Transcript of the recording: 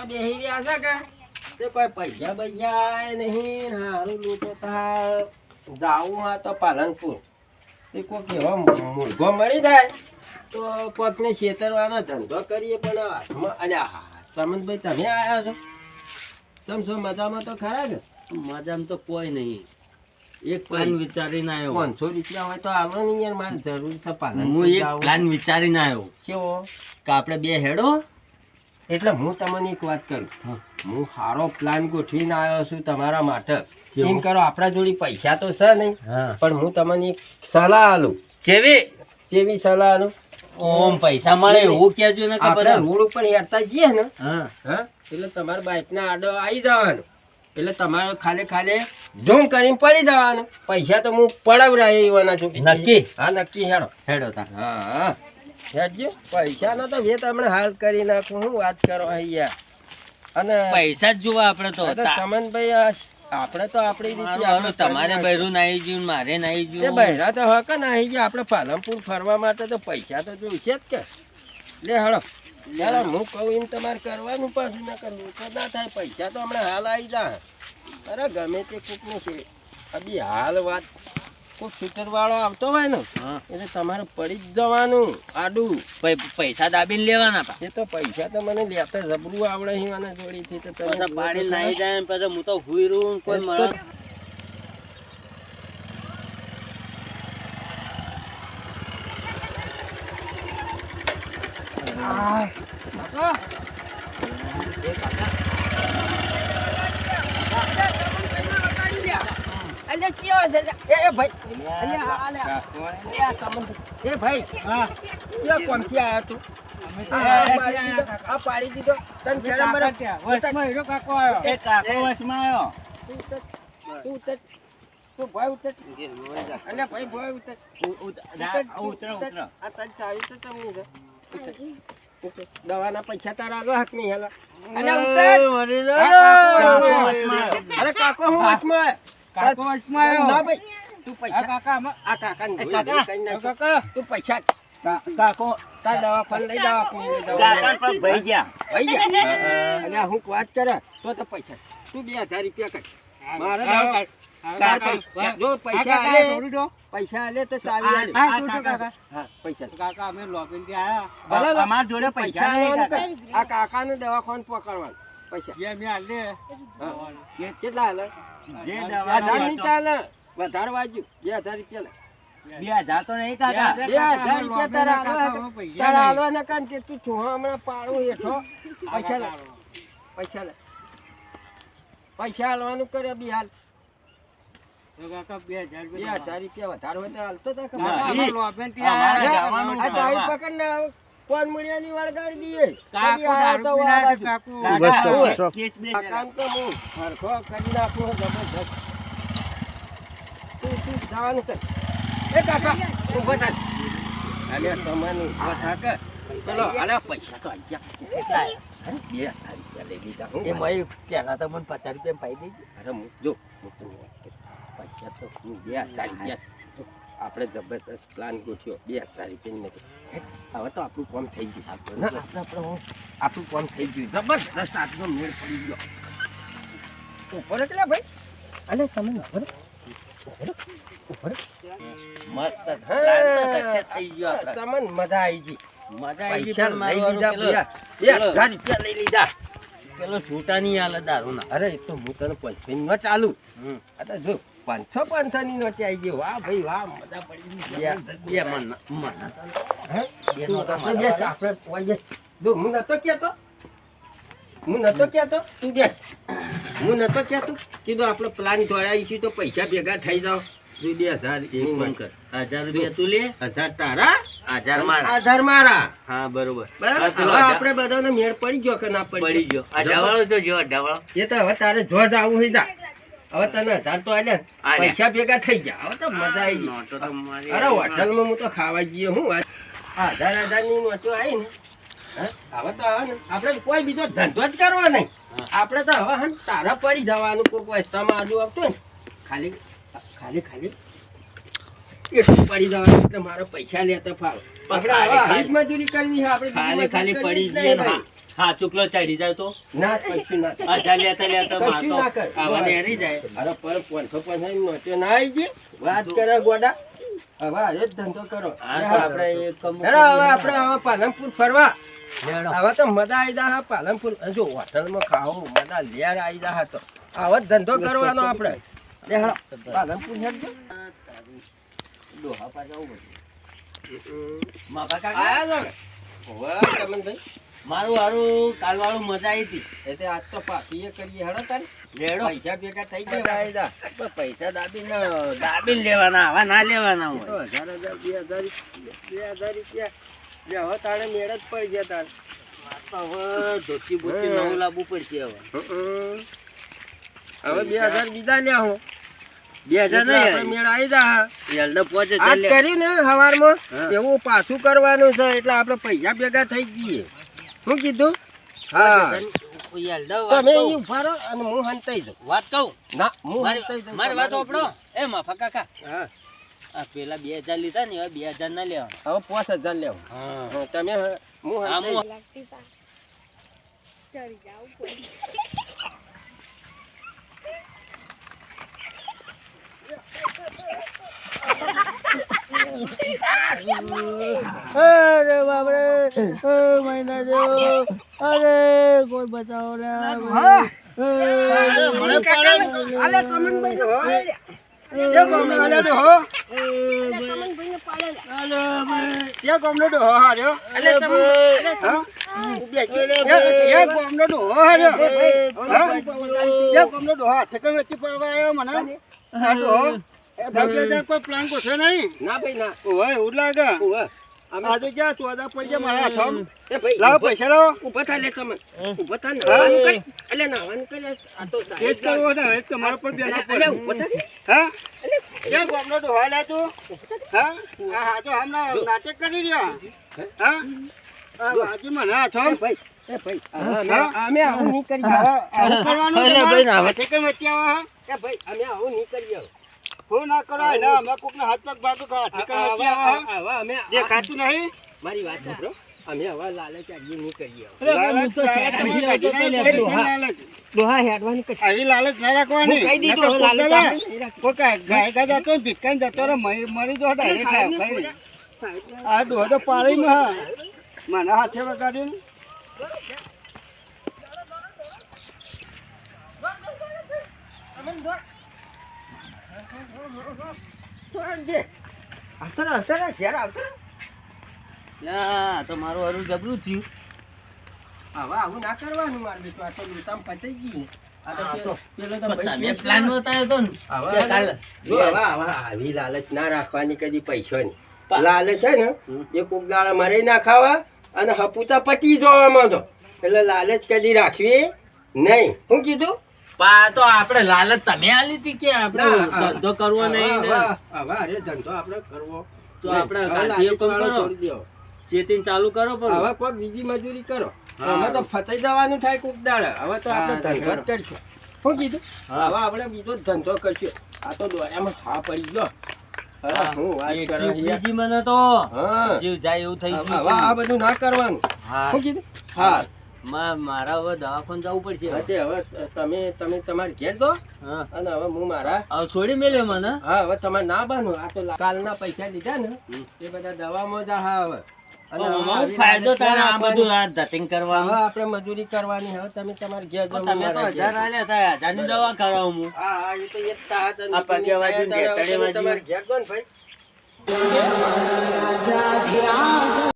કરવા બેસી રહ્યા છે કે? તે કોઈ પૈસા પૈસા નહીં હારું લૂંટો થાય જાવું હા તો પાલનપુર. તે કોઈ એવા મૂર્ખો મળી જાય તો કોકને છેતરવાનો ધંધો કરીએ પણ હાથમાં અલ્યા હા સમંતભાઈ તમે આવ્યા છો? તમ છો મજામાં તો ખરા કે? મજામાં તો કોઈ નહીં. એક પ્લાન વિચારીને આવ્યો પાંચસો રૂપિયા હોય તો આવડો નહીં યાર મારે જરૂર છે હું એક. પ્લાન વિચારીને આવ્યો કેવો? કે આપણે બે હેડો. એટલે હું તમને એક વાત કરું. હું. સારો પ્લાન ગોઠવીને આવ્યો છું તમારા માટે. એમ કરો આપણા જોડે પૈસા તો છે નહીં પણ હું તમને એક સલાહ આલું જેવી જેવી સલાહ આલું ઓમ પૈસા મળે એવું કેજો ને ખબર રોડ ઉપર હેરતા જઈએ ને હા. એટલે તમારા બાઇકના આડો આવી જવાનું. એટલે તમારે ખાલી ખાલી ઝૂમ કરીને પડી જવાનું. પૈસા તો હું પડાવરાય એવાના છું. નક્કી? હા નક્કી હેડો. હેડો તાર. હા હા. હેડજો. પૈસાનો તો જે તમને હાલ કરી નાખું. હું વાત કરો અહીંયા? અને પૈસા જ જોવા આપણે તો. આ આપણે તો આપણી રીતે તમારે બૈરું નાઈ જ્યું મારે નાઈ જ્યું. બહેરા તો હક ને આવી ગયા આપણે પાલનપુર ફરવા માટે તો પૈસા તો જોઈશે જ કે. લે હળો. યાર હું કહું એમ તમારે કરવાનું પાછું ના કરવું. તો ના થાય. પૈસા તો હમણાં હાલ આવી જાય અરે ગમે તે કૂકનું છે. અભી હાલ વાત કોઈક શૂટર વાળો આવતો હોય ને એટલે તમારે પડી જ જવાનું. આડું. પૈસા દાબીને લેવાના પા એ તો પૈસા તો મને લેતા જબરું આવડે છે મને જોડીથી તો તમે પાડી નાઈ જાય પછી હું તો હુઈ રહું કોઈ મળે. તો- મળે અલ્યા છે? એ એ ભાઈ. અલે આ લે. એ આ એ ભાઈ હા. કોમથી આયા તું? આ આ પાડી દીધો. તને? એ કાકો વચમાં તું ઉતર. તું ભાઈ ઉતર. અલ્યા ભાઈ ભાઈ ઉતર. ઉતરો, ઉતરો, ઉતરો. આ તારી ચાવી તો ચમની છે. ઉતર. ઉતર. દવાના પૈસા તારા આલો હાથ નહીં હેલા. અલ્યા ઉતર. અરે કાકો હું વચમાં આવ્યો. ના ભાઈ. તું પૈસા. આ કાકાને જોઈ કાકા. તું પૈસા લઈ. કાકા પણ ભાઈ ગયા. ભાઈ જા. અલ્યા હું વાત કરે તો તો પૈસા તું બે હજાર રૂપિયા કર. મારે દવા- પૈસા- આલે પૈસા આલે તો ચાવી આલે. પૈસા. અમાર જોડે કાકા. આ કાકાને દવાખાને પકડવાનું. પૈસા. કેટલા જે હજાર દવાનો ચાલે. વધારે વાજ્યું બે હજાર રૂપિયા લે. બે હજાર તો નહીં કાકા. બે હજાર રૂપિયા તારા હાલવા તારા હાલવાના કારણ કે તું છું હમણાં પાડું હેઠો. પૈસા લે. પૈસા લે. પૈસા હાલવાનું કરે બી હાલ. બે હજાર રૂપિયા વધારે હોય તો હાલતો તા. પકડ ને કોણ મળ્યાની વળગાડી દઈએ કાકો કદી આયા તો દારૂ આ પીને બાજુ. કાકો. ઓવે. કાકા, કેસ બે કામ તો હું હરખો કરી નાખો જબરજસ્ત તું તું જાન કર એ કાકા ઊભો થાક અલ્યા તમારું ઊભો થાક ચલો અલ્યા પૈસા તો આયા? બે રૂપિયા લઈ લીધા એ મય પહેલા તો મને પચાસ રૂપિયા પાઈ દેજે અરે જો પૈસા તો હું બે રૂપિયા આપણે જબરદસ્ત પ્લાન ગોઠ્યો બે હજાર રૂપિયા નથી હવે તો આપણું કામ થઈ ગયું. આપણું આપણે આપણે કામ થઈ ગયું. જબરદસ્ત આજનો મેળ પડી ગયો. ઉપર એટલે ભાઈ. અલે તમે ઉપર મસ્ત થઈ ગયો તમને મજા આવી ગઈ. મજા આવી ગઈ પૈસા લઈ લીધા બે હજાર રૂપિયા લઈ લીધા. પેલો છૂટા નહીં આલે દારૂના. અરે એ તો હું તને પંચમી ન ચાલુ. હમ. આ જો પાંચસો પાંચસો ની નોટી આવી ગઈ વાહ ભાઈ વાહ મજા પડી ગઈ. બે મન હે? પોઈ જો હું નતો કહેતો? હું નતો કહેતો? તું બેસ. હું નતો કહેતો? કીધું આપણે પ્લાન દોડાવીશું તો પૈસા ભેગા થઈ જાવ તું બે હજાર ફોન કર. હજાર રૂપિયા તું લે. હજાર તારા? હજાર મારા. હજાર મારા. હા બરોબર. બરાબર? હા, આપણે બધાને મેળ પડી ગયો કે ના પડી ગયો? અઢાવાળો તો જો અઢાવાળો એ તો હવે તારે જો જ આવું હોય જા. હવે તને હજાર તો આલ્યા. પૈસા ભેગા થઈ ગયા. હવે તો મજા આવી ગઈ. અરે હોટલમાં હું તો ખાવા જઈએ હું. આ હજાર હજારની નોટો આવી ને. હવે તો આવે ને. આપણે કોઈ બીજો ધંધો જ કરવો નહીં. આપણે તો હવે હન તારા પડી જવાનું. કોઈ રસ્તામાં આજુ આવતું ને. ખાલી ખાલી ખાલી. એટલું પડી જવાનું એટલે મારો પૈસા લેતા ફાવ. પણ આપણે મજૂરી કરવી આપણે ખાલી ખાલી પડી જાય જઈએ. હા ચૂકલો ચડી જાય તો? ના કશું ના જા લેતા લેતા કશું ના કર. આવા હરી જાય. અરે પણ પોનસો પોનસો નોટ્યો ના આવી જે વાત કરે ગોડા. હવે અરે ધંધો કરો. હા આપણે એક કામ હેડો હવે આપણે હવે પાલનપુર ફરવા. હવે તો મજા આવી જા પાલનપુર. જો હોટલમાં ખાવું મજા લેર આવી જા તો. હવે ધંધો કરવાનો આપણે. લે હેડો પાલનપુર હેડજો ડોહા પાછા આવું બધું. માપા કાકા? આયા છો ચમનભાઈ. મારું હારું કાલવાળું મજા આવી હતી. એટલે આજ તો પાપીએ કરીએ હેડો તાર લેડો. પૈસા ભેગા થઈ ગયા પૈસા દાબી ને દાબી લેવાના આવા ના લેવાના હોય. હજાર હજાર બે હજાર બે હજાર રૂપિયા. હવે તારે મેળ જ પડી ગયા તાર. હવે ધોતી બોતી નવું લાવવું પડશે હવે. હવે બે હજાર બીજા લ્યા હું. બે હજાર નહીં મેળ આવી જા. યલડો પોચ આજ કર્યું ને હવારમાં હા. એવું પાછું કરવાનું છે એટલે આપણે પૈસા ભેગા થઈ જઈએ. શું કીધું હા. તમે અહીં ઊભા રહો અને હું હંતાઈ જાઉં. વાત કહું? ના હું મારી હંતાઈ જાઉં. મારી વાત ઓપડો એ માફા કાકા. હા. આ પેલા બે હજાર લીધા ને હવે બે હજાર ના લેવા હવે પાંચ હજાર લેવું હા. હા, તમે હું હા, હંતાઈ હું- લાગતી પા ચડી જાવ અરે બાપરે એ મહિના જેવો. અરે કોઈ બચાવો રે જે હો. કમન ભાઈને પાડે જે ગમે તો હો હાર્યો અલે તમે જે ગમે તો હો હાર્યો જે ગમે તો હા થકે વેચી પડવા આવ્યો મને હો કોઈ પ્લાન ગોઠવે નહીં. ના ભાઈ ના. ઓય એવું લાગે આજે ક્યાં? ચોદા પડી ગયા મારા હાથમાં લાવો પૈસા લાવો. ઊભા થાય લે તમે. ઊભા થાય નાવાનું કરી. એટલે નાવાનું કરી. આ તો કેસ કરવો ને હવે તમારા પર બેના પર. હા? એ ગોમનો ડોહા લે તું? હા? આ હાજો હમણાં નાટક કરી રહ્યા. હા? આ બાજી મને ભાઈ એ ભાઈ. અમે આવું નહીં કરી આવું કરવાનું ભાઈ ના. કે ભાઈ અમે આવું નહીં કરીએ. હું ના કરો ને અમે કોકના હાથ પગ ભાગો અમે જે ખાતું નહીં. મારી વાત સાંભળો. અમે હવે લાલચ આજી નહીં કરીએ. લાલચ લાલચ નથી લાલચ. આવી લાલચ ના રાખવાની. નકર કોક દાડા કોક ગાય ગા જતો હોય, જતો રહે, મરી મરી જો ડાયરેક્ટ આ ભાઈ. આ ડોહો તો પાળી માં મને હાથે વગાડ્યું લા, તો મારું હારું જબરું થયું. હવે આવું ના કરવાનું મારે બેટું. આ તો લૂંટામ પતાઈ હવે આવી લાલચ ના રાખવાની કદી પૈસાની લાલચ છે ને એ કોક દાડા મરે ના ખાવા અને હપુતા પટી જવામાં તો. એટલે લાલચ કદી રાખવી નહીં. શું કીધું? પા તો આપણે લાલચ તમે આલી હતી કે આપણે ધંધો કરવો નહીં ને? હવે- અરે ધંધો આપણે કરવો. તો આપણે ગાંધીએ પણ કરો. છોડી ચાલુ કરો પણ. હવે કોઈ બીજી મજૂરી કરો. હવે તો ફસાઈ જવાનું થાય કોક દાડે. હવે તો આપણે ધંધો જ. કરશું. શું કીધું? હવે આપણે બીજો ધંધો કરશું. આ તો દોયામાં હા પડી ગયો. હા, હા, હું વાત કરો બીજી મને તો. જીવ જાય એવું થઈ હવે આ બધું ના કરવાનું. હા. શું કીધું? હા. મારા હવે દવાખાને જવું પડશે. હા, હવે તમે તમે તમારે ઘેર દો હા. અને હવે હું મારા હવે છોડી મેલે મને. હા હવે તમારે ના બાનું આ તો કાલના પૈસા દીધા ને. એ બધા દવામાં જ હા હવે. અને ફાયદો લાલચ ના તારે આ બધું આ ધતિંગ કરવાનું. આપણે મજૂરી કરવાની. હવે તમે તમારે ઘેર પણ તમે તો હજાર આલ્યા હતા હજારની દવા કરાવું હું. હા હા એ તો એ તાહત આ પગે વાગ્યું ને તારે હવે ઘેટડે તમે વાગ્યું. તમારે ઘેર જાઓ ને ભાઈ.